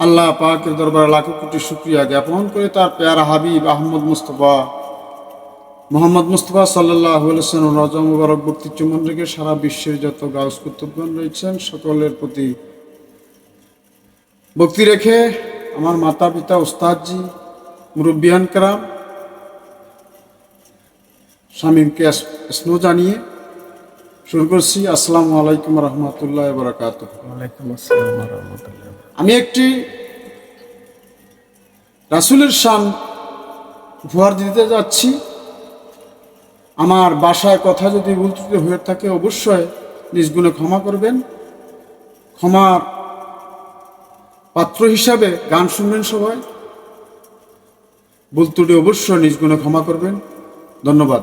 আল্লাহ পাকের দরবারে লাখো কোটি শুক্রিয়া জ্ঞাপন করে তার পেয়ারা হাবিব আহমদ মুস্তফা, মোহাম্মদ মুস্তফা সাল্লাহ রজা মুবারক বর্তী চুমন রেখে সারা বিশ্বের যত গাউস কুতুবগণ রয়েছেন, সকলের প্রতি ভক্তি রেখে আমার মাতা পিতা ওস্তাদজি মুরব্বিয়ান কারাম স্বামীকে স্নো জানিয়ে শুরু করছি। আসসালামু আলাইকুম রহমতুল্লাহ বরাকাত ওয়ালাইকুম আসসালাম রহমতুল্লাহ আমি একটি রাসুলের শান উপহার দিতে যাচ্ছি। আমার বাসায় কথা যদি ভুল হয়ে থাকে, অবশ্যই নিজ গুণে ক্ষমা করবেন। ক্ষমার পাত্র হিসাবে গান শুনবেন সবাই। ভুল ত্রুটি অবশ্যই নিজ গুণে ক্ষমা করবেন। ধন্যবাদ।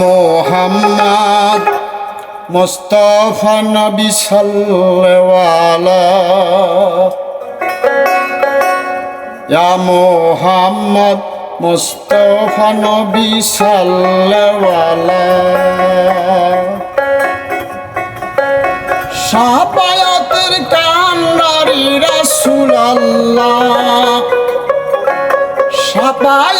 মোহাম্মদ মোস্তফা নবী মোহাম্মদ মোস্তফা নবী সাল্লাল্লাহু সাপায়াতের কান্নারি রাসূল সাপায়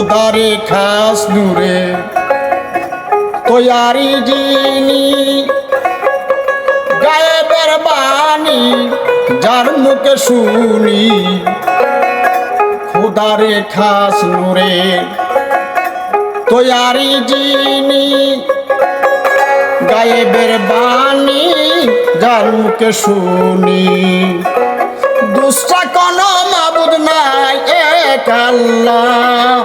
খোদারে খাস নূরে। তৈয়ারি যিনি গায়েবের বাণী, যার মুখে শুনি। খোদারে খাস নূরে। তৈয়ারি যিনি গায়েবের বাণী, যার মুখে শুনি। দুষ্টা কোনো মাবুদ নাই এক আল্লাহ।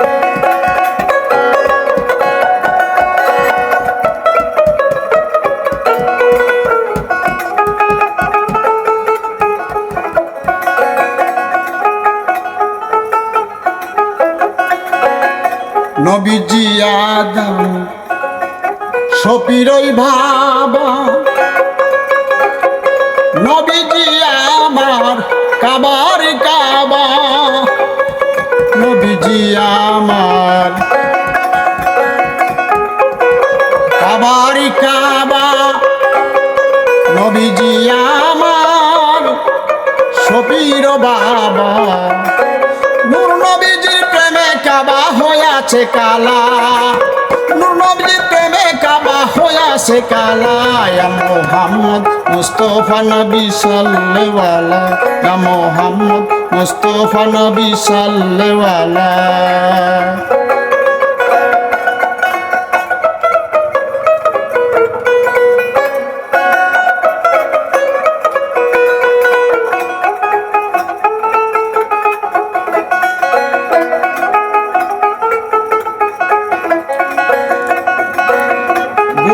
নবীজি আদম সপিরই ভাবা নবীজি আমার, কাবার কাবা। নবীজি আমার, কাবার কাবা। নবীজি আমার সপির বাবা। কাবা হইয়াছে কালা। নবীজির প্রেমে কাবা হইয়াছে কালা। মোহাম্মদ মুস্তফা নবী ইয়া মুহাম্মদ মুস্তাফা নবী সাল্লাল্লাহু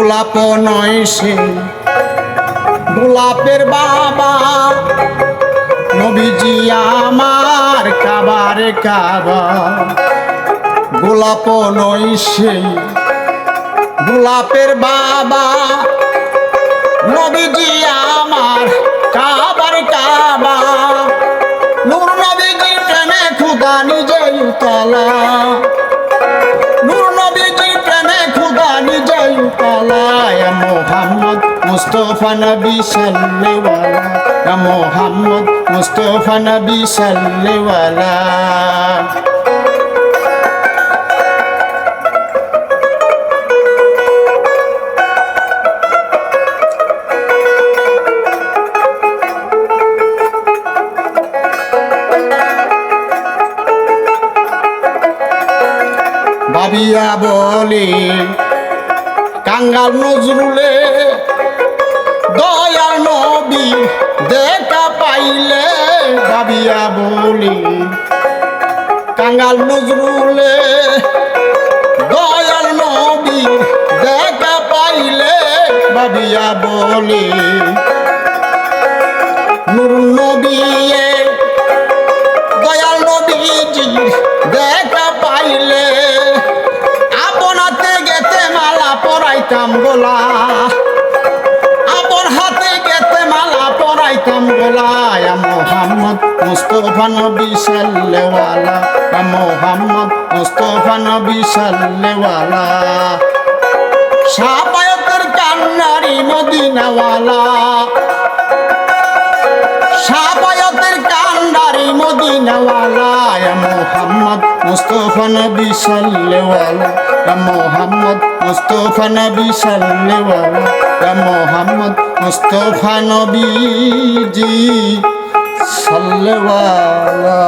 গোলাপ নয় সে। গোলাপের বাবা নবীজি আমার কাবার কাবা গোলাপ নয় সে। গোলাপের বাবা নবীজি আমার কাবার কাবা নূর নবীজি প্রেমে খুদা নিজে উতলা মোহাম্মদ মুস্তফা নবী সাল্লাল্লাহু। ভাবিয়া বলে কাঙ্গাল নজরুলে দেখা পাইলে ভাবিয়া বলি। কাঙ্গাল নজরুলে দয়াল নবী দেখা পাইলে ভাবিয়া বলি। মুস্তফা নবী সাল্লেওয়ালা মোহাম্মদ মুস্তফা নবী সাল্লেওয়ালা সাপায়তের কান্নারি মদিনাওয়ালা। সাপায়তের কান্ডারি মদিনাওয়ালা। মোহাম্মদ মুস্তফা নবী সাল্লেওয়ালা মোহাম্মদ মুস্তফা নবী সাল্লেওয়ালা মোহাম্মদ মুস্তফা নবীজি। সাল্লেওয়ালা